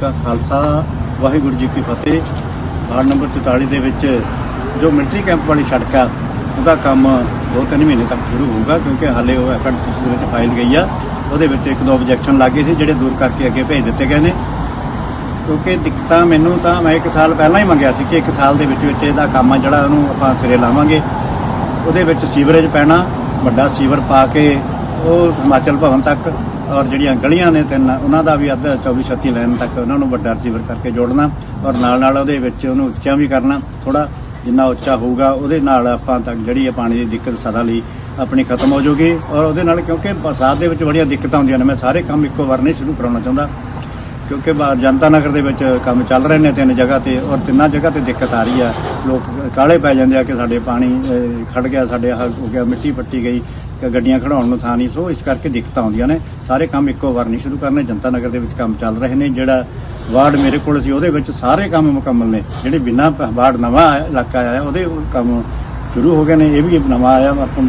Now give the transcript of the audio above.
ਕਾ ਖਾਲਸਾ, ਵਾਹਿਗੁਰੂ ਜੀ ਕੀ ਫਤਿਹ। Ward number 44 ਦੇ ਵਿੱਚ ਜੋ ਮਿਲਟਰੀ ਕੈਂਪ ਵਾਲੀ ਸੜਕ ਆ, ਉਹਦਾ ਕੰਮ 2-3 ਮਹੀਨੇ ਤੱਕ ਸ਼ੁਰੂ ਹੋਊਗਾ, ਕਿਉਂਕਿ ਹਾਲੇ ਉਹ ਐਫਐਨਸੀਸੀ ਦੇ ਵਿੱਚ ਫਾਈਲ ਗਈ ਆ। ਉਹਦੇ ਵਿੱਚ ਇੱਕ ਦੋ ਆਬਜੈਕਸ਼ਨ ਲੱਗੇ ਸੀ, ਜਿਹੜੇ ਦੂਰ ਕਰਕੇ ਅੱਗੇ ਭੇਜ ਦਿੱਤੇ ਗਏ ਨੇ। ਕਿਉਂਕਿ ਦਿੱਕਤਾਂ ਮੈਨੂੰ ਤਾਂ ਮੈਂ ਇੱਕ ਸਾਲ ਪਹਿਲਾਂ ਹੀ ਮੰਗਿਆ ਸੀ ਕਿ ਇੱਕ ਸਾਲ ਦੇ ਵਿੱਚ ਵਿੱਚ ਇਹਦਾ ਕੰਮ ਆ, ਜਿਹੜਾ ਉਹਨੂੰ ਆਪਾਂ ਸਿਰੇ ਲਾਵਾਂਗੇ। ਉਹਦੇ ਵਿੱਚ ਸੀਵਰੇਜ ਪੈਣਾ, ਵੱਡਾ ਸੀਵਰ ਪਾ ਕੇ ਉਹ ਹਿਮਾਚਲ ਭਵਨ ਤੱਕ ਔਰ ਜਿਹੜੀਆਂ ਗਲੀਆਂ ਨੇ ਤਿੰਨ, ਉਹਨਾਂ ਦਾ ਵੀ ਅੱਧਾ 24 36 ਲਾਈਨ ਤੱਕ ਉਹਨਾਂ ਨੂੰ ਵੱਡਾ ਰਿਸੀਵਰ ਕਰਕੇ ਜੋੜਨਾ ਔਰ ਨਾਲ ਨਾਲ ਉਹਦੇ ਵਿੱਚ ਉਹਨੂੰ ਉੱਚਾ ਵੀ ਕਰਨਾ ਥੋੜਾ ਜਿੰਨਾ ਉੱਚਾ ਹੋਊਗਾ ਉਹਦੇ ਨਾਲ ਆਪਾਂ ਤੱਕ ਜਿਹੜੀ ਹੈ ਪਾਣੀ ਦੀ ਦਿੱਕਤ ਸਦਾ ਲਈ ਆਪਣੀ ਖਤਮ ਹੋ ਜਾਊਗੀ ਔਰ ਉਹਦੇ ਨਾਲ ਕਿਉਂਕਿ ਬਰਸਾਤ ਦੇ ਵਿੱਚ ਬੜੀਆਂ ਦਿੱਕਤਾਂ ਹੁੰਦੀਆਂ ਨੇ, ਮੈਂ ਸਾਰੇ ਕੰਮ ਇੱਕੋ ਵਾਰ ਨਹੀਂ ਸ਼ੁਰੂ ਕਰਾਉਣਾ ਚਾਹੁੰਦਾ ਕਿਉਂਕਿ ਬਾਹਰ ਜਨਤਾ ਨਗਰ ਦੇ ਵਿੱਚ ਕੰਮ ਚੱਲ ਰਹੇ ਨੇ ਤਿੰਨ ਜਗ੍ਹਾ ਤੇ ਔਰ ਤਿੰਨਾਂ ਜਗ੍ਹਾ ਤੇ ਦਿੱਕਤ ਆ ਰਹੀ ਆ, ਲੋਕ ਕਾਲੇ ਪੈ ਜਾਂਦੇ ਆ ਕਿ ਸਾਡੇ ਪਾਣੀ ਖੜ ਗਿਆ, ਸਾਡੇ ਆਹ ਹੋ ਗਿਆ, ਮਿੱਟੀ ਪੱਟੀ ਗਈ ਗੱਡੀਆਂ ਖੜਾਉਣ ਨੂੰ ਥਾਂ ਨਹੀਂ, ਸੋ ਇਸ ਕਰਕੇ ਦਿੱਕਤਾਂ ਆਉਂਦੀਆਂ ਨੇ। ਸਾਰੇ ਕੰਮ ਇੱਕੋ ਵਾਰ ਨਹੀਂ ਸ਼ੁਰੂ ਕਰਨੇ, ਜਨਤਾ ਨਗਰ ਦੇ ਵਿੱਚ ਕੰਮ ਚੱਲ ਰਹੇ ਨੇ। ਜਿਹੜਾ ਵਾਰਡ ਮੇਰੇ ਕੋਲ ਸੀ, ਉਹਦੇ ਵਿੱਚ ਸਾਰੇ ਕੰਮ ਮੁਕੰਮਲ ਨੇ। ਜਿਹੜੇ ਬਿਨਾਂ ਵਾਰਡ ਨਵਾਂ ਇਲਾਕਾ ਆਇਆ, ਉਹਦੇ ਕੰਮ ਸ਼ੁਰੂ ਹੋ ਗਏ ਨੇ। ਇਹ ਵੀ ਨਵਾਂ ਆਇਆ ਮੇਰੇ ਕੋਲ